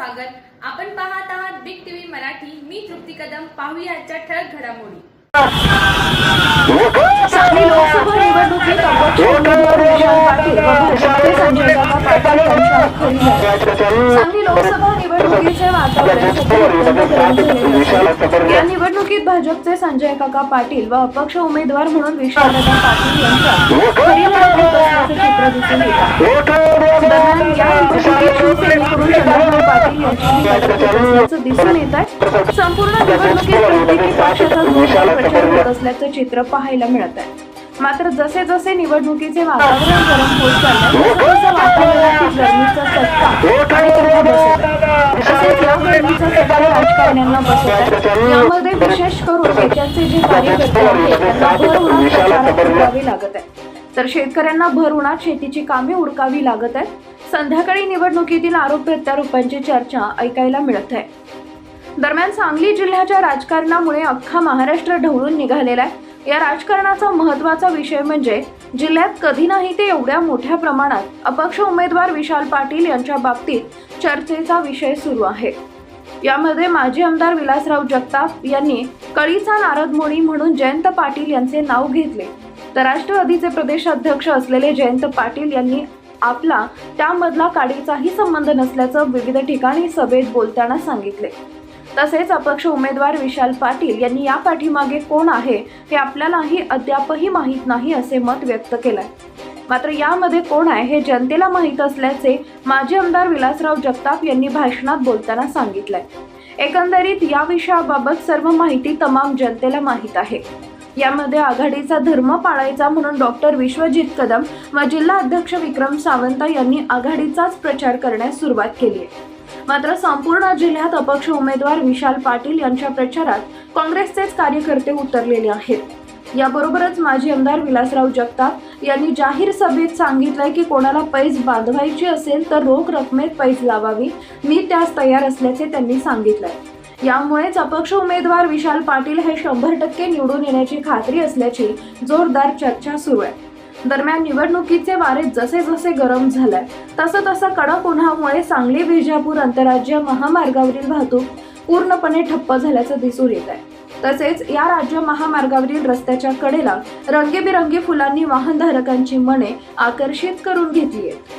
स्वागत. आपण पाहत आहात बिग टीव्ही मराठी. मी तृप्ती कदम. पाहूया आजच्या ठळक घडामोडी. निवडणुकीत भाजपचे संजय काका पाटील या निवडणुकीत भाजपचे संजय काका पाटील व अपक्ष उमेदवार म्हणून विशालदादा पाटील यांच्या चित्र दिसून आहे दरम्यान या निवडणुकीत शिवसेनेकडून चंद्रकांत पाटील यांची लढत होत असल्याचं दिसून येत आहे. संपूर्ण निवडणुकीत प्रत्येकी पक्षाचा जोरदार प्रचार होत असल्याचं चित्र पाहायला मिळत आहे. मात्र जसे जसे निवडणुकीचे वातावरण गरम होत चाललंय तसं वातावरणातील गरमीचा बसत तसेच या गरमीचा राजकारण्यांना बसत आहे. यामध्ये विशेष करून नेत्यांचे जे कार्यकर्ते आहेत त्यांना भर प्रचारात उतरावे लागत आहे. तर शेतकऱ्यांना भर उन्हात शेतीची कामे उडकावी लागत आहेत. संध्याकाळी निवडणुकीतील आरोप प्रत्यारोपांची चर्चा ऐकायला मिळत आहे. दरम्यान सांगली जिल्ह्याच्या राजकारणामुळे अख्खा महाराष्ट्र ढवळून निघालेला आहे. या राजकारणाचा महत्त्वाचा विषय म्हणजे जिल्ह्यात कधी नाही ते एवढ्या मोठ्या प्रमाणात अपक्ष उमेदवार विशाल पाटील यांच्या बाबतीत चर्चेचा विषय सुरू आहे. यामध्ये माजी आमदार विलासराव जगताप यांनी कळीचा नारद म्हणून जयंत पाटील यांचे नाव घेतले. तर राष्ट्रवादीचे प्रदेशाध्यक्ष असलेले जयंत पाटील यांनी आपला त्यामधला काडीचाही संबंध नसल्याचं विविध ठिकाणी सभेत बोलताना सांगितले. तसेच अपक्ष उमेदवार विशाल पाटील यांनी या पाठीमागे कोण आहे हे आपल्यालाही अद्यापही माहीत नाही असे मत व्यक्त केलंय. मात्र यामध्ये कोण आहे हे जनतेला माहीत असल्याचे माजी आमदार विलासराव जगताप यांनी भाषणात बोलताना सांगितलंय. एकंदरीत या विषयाबाबत सर्व माहिती तमाम जनतेला माहीत आहे. यामध्ये आघाडीचा धर्म पाळायचा म्हणून डॉक्टर विश्वजित कदम व जिल्हा अध्यक्ष विक्रम सावंत यांनी आघाडीचाच प्रचार करण्यास सुरुवात केली. आहे मात्र संपूर्ण जिल्ह्यात अपक्ष उमेदवार विशाल पाटील यांच्या प्रचारात काँग्रेसचेच कार्यकर्ते उतरलेले आहेत. याबरोबरच माजी आमदार विलासराव जगताप यांनी जाहीर सभेत सांगितलंय की कोणाला पैज बांधवायची असेल तर रोख रकमेत पैज लावावी. मी त्यास तयार असल्याचे त्यांनी सांगितलंय. यामुळेच अपक्ष उमेदवार विशाल पाटील हे शंभर टक्के निवडून येण्याची खात्री असल्याची जोरदार चर्चा सुरू आहे. दरम्यान निवडणुकीचे वारे जसे जसे गरम झालंय तसं तसं कडक उन्हामुळे सांगली विजापूर आंतरराज्य महामार्गावरील वाहतूक पूर्णपणे ठप्प झाल्याचं दिसून येत आहे तसेच या राज्य महामार्गावरील रस्त्याच्या कडेला रंगीबिरंगी फुलांनी वाहनधारकांची मने आकर्षित करून घेतली आहेत.